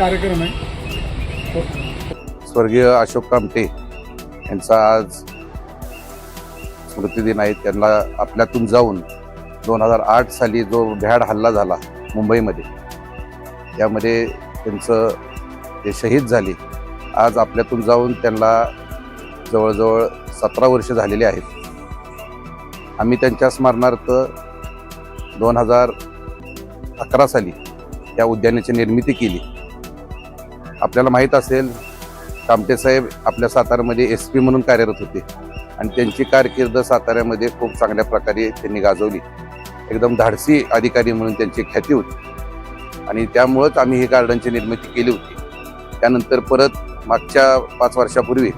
कार्यक्रम आहे. स्वर्गीय अशोक कामटे यांचा आज स्मृतिदिन आहे. त्यांना आपल्यातून जाऊन दोन हजार आठ साली जो भ्याड हल्ला झाला मुंबईमध्ये त्यामध्ये त्यांचं ते शहीद झाले. आज आपल्यातून जाऊन त्यांना जवळजवळ सतरा वर्ष झालेली आहेत. आम्ही त्यांच्या स्मरणार्थ दोन हजार अकरा साली त्या उद्यानाची निर्मिती केली. आपल्याला माहीत असेल कामटे साहेब आपल्या साताऱ्यामध्ये एस पी म्हणून कार्यरत होते. आणि त्यांची कारकीर्द साताऱ्यामध्ये खूप चांगल्या प्रकारे त्यांनी गाजवली. एकदम धाडसी अधिकारी म्हणून त्यांची ख्याती होती. आणि त्यामुळंच आम्ही ही गार्डनची निर्मिती केली होती. त्यानंतर परत मागच्या पाच वर्षापूर्वी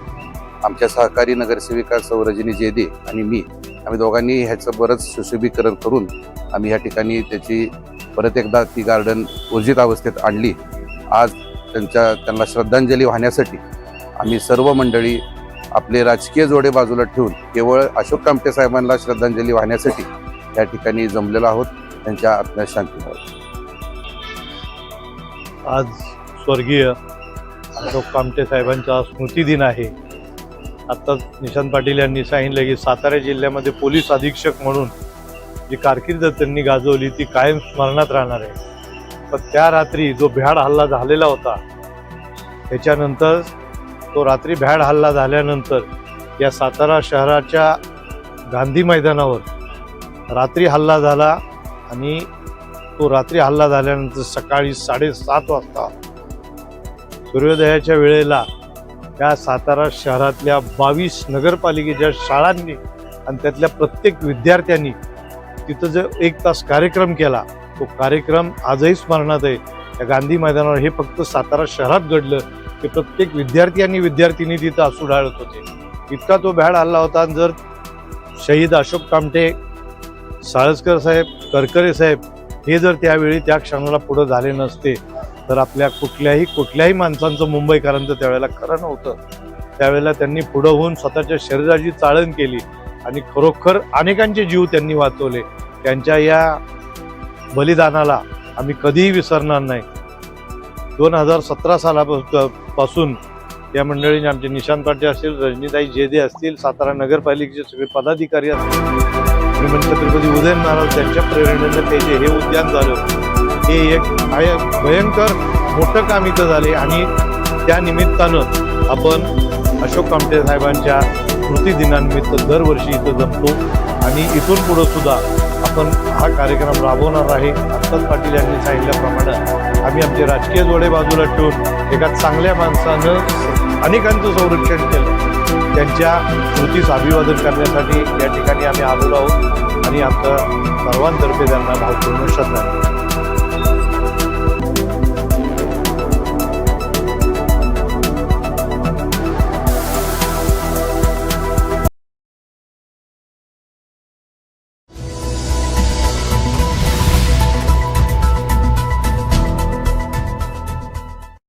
आमच्या सहकारी नगरसेविका सौरजिनी जेदे आणि मी आम्ही दोघांनी ह्याचं बरंच सुशोभीकरण करून आम्ही ह्या ठिकाणी त्याची परत एकदा ती गार्डन ऊर्जित अवस्थेत आणली. आज त्यांच्या त्यांना श्रद्धांजली वाहण्यासाठी आम्ही सर्व मंडळी आपले राजकीय जोडे बाजूला ठेवून केवळ अशोक कामटे साहेबांना श्रद्धांजली वाहण्यासाठी या ठिकाणी जमलेलो आहोत. त्यांच्या आत्म्या शांती आज स्वर्गीय अशोक कामटे साहेबांचा स्मृतिदिन आहे. आत्ताच निशांत पाटील यांनी सांगितलं की सातारा जिल्ह्यामध्ये पोलीस अधीक्षक म्हणून जी कारकीर्द त्यांनी गाजवली ती कायम स्मरणात राहणार आहे. पण त्या रात्री जो भ्याड हल्ला झालेला होता त्याच्यानंतर तो रात्री भ्याड हल्ला झाल्यानंतर या सातारा शहराच्या गांधी मैदानावर रात्री हल्ला झाला आणि तो रात्री हल्ला झाल्यानंतर सकाळी साडेसात वाजता सूर्योदयाच्या वेळेला त्या सातारा शहरातल्या बावीस नगरपालिकेच्या शाळांनी आणि त्यातल्या प्रत्येक विद्यार्थ्यांनी तिथं जो एक तास कार्यक्रम केला तो कार्यक्रम आजही स्मरणात आहे. त्या गांधी मैदानावर हे फक्त सातारा शहरात घडलं की प्रत्येक विद्यार्थी आणि विद्यार्थिनी तिथं असू ढाळत होते. इतका तो भ्याड आला होता आणि जर शहीद अशोक कामटे साळसकर साहेब करकरे साहेब हे जर त्यावेळी त्या क्षणाला पुढं झाले नसते तर आपल्या कुठल्याही कुठल्याही माणसांचं मुंबईकरांचं त्यावेळेला खरं नव्हतं. त्यावेळेला त्यांनी पुढं होऊन स्वतःच्या शरीराची चाळण केली आणि खरोखर अनेकांचे जीव त्यांनी वाचवले. त्यांच्या या बलिदानाला आम्ही कधीही विसरणार नाही. दोन हजार सतरा सालापासून या मंडळीने आमचे निशांत पाटील असतील रजनीताई जेदे असतील सातारा नगरपालिकेचे सगळे पदाधिकारी असतील श्रीमंत छत्रपती उदयन महाराज त्यांच्या प्रेरणेनं ते जे हे उद्यान झालं हे एक भयंकर मोठं काम इथं झाले आणि त्या निमित्तानं आपण अशोक कामटे साहेबांच्या स्मृतिदिनानिमित्त दरवर्षी इथं जमतो आणि इथून पुढं सुद्धा आपण हा कार्यक्रम राबवणार आहे. आत्ताच पाटील यांनी सांगितल्याप्रमाणे आम्ही आमचे राजकीय जोडे बाजूला ठेवून एका चांगल्या माणसानं अनेकांचं संरक्षण केलं. त्यांच्या कृतीस अभिवादन करण्यासाठी या ठिकाणी आम्ही आलेलो आहोत आणि आमच्या सर्वांतर्फे त्यांना भावपूर्ण श्रद्धा.